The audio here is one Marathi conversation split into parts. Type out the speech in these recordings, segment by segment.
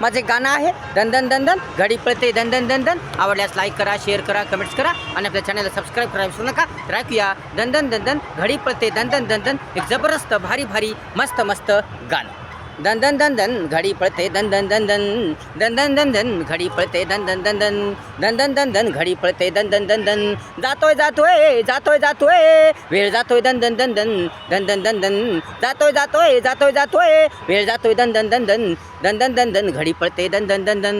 माझे गाणं आहे दंदन दंदन घडी पळते दंदन दंदन आवडल्यास लाईक करा शेअर करा कमेंट्स करा आणि आपल्या चॅनलला सबस्क्राईब करा विसरू नका. तर ऐकूया दंदन दंदन घडी पळते दंदन दंदन एक जबरदस्त भारी भारी मस्त मस्त गाणं. दंदन दंदन घडी पळते दंदन दंदन दंदन दंदन घडी पळते दंदन दंदन दंदन दंदन घडी पळते दंदन दंदन जातोय जातोय जातोय जातोय वेळ जातोय दंदन दंदन दंदन दंदन जातोय जातोय जातोय जातोय वेळ जातोय दंदन दंदन दंदन दंदन घडी पळते दंदन दंदन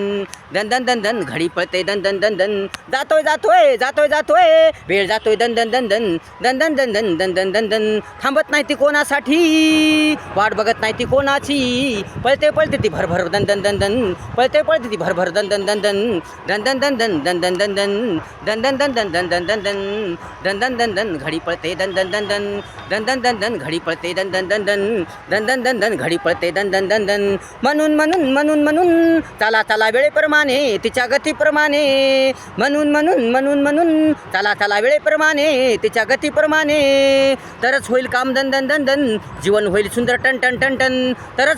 दंदन दंदन घडी पळते दंदन दंदन जातोय जातोय जातोय जातोय वेळ जातोय दंदन दंदन दंदन दंदन दंदन दंदन थांबत नाही ती कोणासाठी वाट बघत नाही ती कोणाची पळते पळते ती भरभर दंदन दंदन पळते पळते ती भरभर दंदन दंदन दंदन दंदन दंदन दंदन दंदन दंदन दंदन दंदन दंदन दंदन घडी पळते दंदन दंदन दंदन दंदन घडी पळते दंदन दंदन दंदन दंदन घडी पळते दंदन दंदन म्हणून म्हणून म्हणून म्हणून चला चला वेळेप्रमाणे तिच्या गतीप्रमाणे म्हणून म्हणून म्हणून म्हणून चला चला वेळेप्रमाणे तिच्या गतीप्रमाणे तरच होईल काम दंदन दंदन जीवन होईल सुंदर टन टन टन टन तरच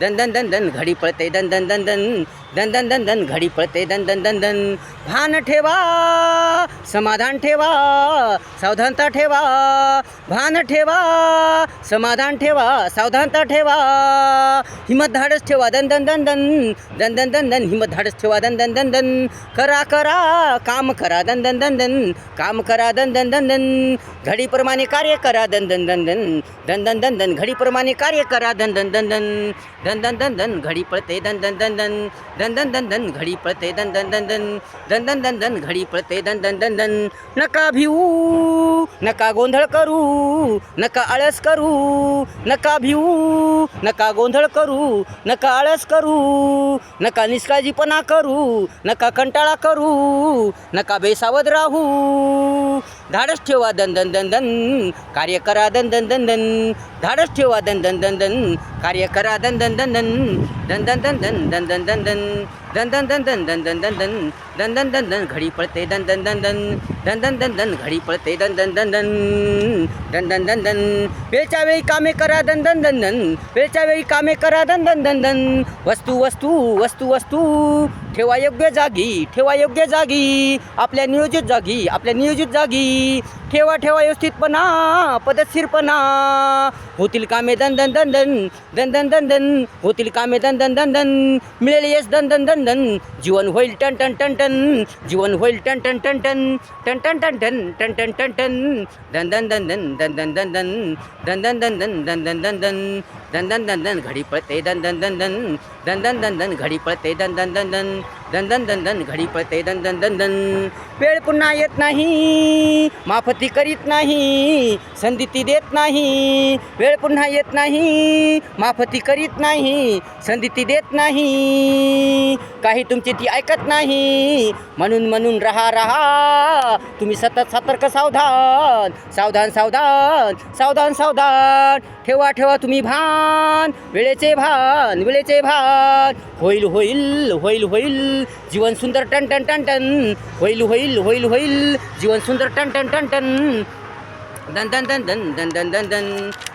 दन दन दंदन दन घडी पळते दन दंदन दंदन दंदन घडी पळते दन दंदन भान ठेवा समाधान ठेवा सावधानता ठेवा भान ठेवा समाधान ठेवा सावधानता ठेवा हिमत धाडस ठेवा दन दन दंदन दन दन दंदन हिमत धाडस ठेवा दंदन दंदन करा करा काम करा दंदन दंदन काम करा दंदन दंदन घडीप्रमाणे कार्य करा दन दन दंदन दन दंदन दन घडीप्रमाणे कार्य करा दन दन दंदन दंदन दंदन दंदन दंदन घडी पळते दंदन दंदन दंदन दंदन घडी पळते दन दंदन दंदन दंदन घडी पळते दन दंदन नका भिवू नका गोंधळ करू नका आळस करू नका भिवू नका गोंधळ करू नका आळस करू नका निष्काळजीपणा करू नका कंटाळा करू नका बेसावध राहू धाडस ठेवा दन दन दन दन कार्य करा दन दन दन दन धाडस ठेवा दन दन दन दन कार्य करा दन दन दन दन दन दन दन दन दन दन दन दन दंदन दंदन दन दंदन दंदन दंदन दन दन दन दन दन दन घडी पळते दंदन दंदन दंदन दंदन घडी पळते दंदन दंदन दंदन दंदन वेळच्या वेळी कामे करा दंदन दंदन वेळच्या वेळी कामे करा दंदन दंदन वस्तू वस्तू वस्तू वस्तू ठेवा योग्य जागी ठेवा योग्य जागी आपल्या नियोजित जागी आपल्या नियोजित जागी ठेवा ठेवा व्यवस्थितपणा पद्धतशीरपणा होतील कामे दंदन दंदन दंदन दंदन होतील कामे दंदन दंदन मिळेल यश दंदन दंदन जीवन होईल टन टन टन टन जीवन होईल टन टन टन टन टन टन टन टन टन टन टन टन दंदन दंदन दंदन दंदन दंदन दंदन दंदन दंदन दंदन दन घडी पळते दंदन दंदन दंदन दन घडी पळते दंदन दंदन दन दन घडी पळते दंदन दंदन वेळ पुन्हा येत नाही माफती करीत नाही संधी ती देत नाही. वेळ पुन्हा येत नाही माफती करीत नाही संधी ती देत नाही. काही तुमची ती ऐकत नाही म्हणून म्हणून रहा रहा. तुम्ही सतत सतर्क सावधान सावधान सावधान सावधान सावधान. ठेवा ठेवा तुम्ही भान वेळेचे भान वेळेचे भान. होईल होईल होईल होईल. जीवन सुंदर टन टन टन टन। होईल होईल होईल होईल। जीवन सुंदर टन टन टन टन। दन दन दन दन दन दन दन दन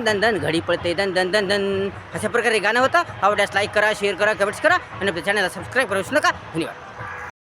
दन दन घडी पळते दन दन दन दन. अशा प्रकारे गाणं होतं. आवडल्यास लाईक करा शेअर करा कमेंट्स करा. आणि आपल्या चॅनलला सबस्क्राईब करू नका. धन्यवाद.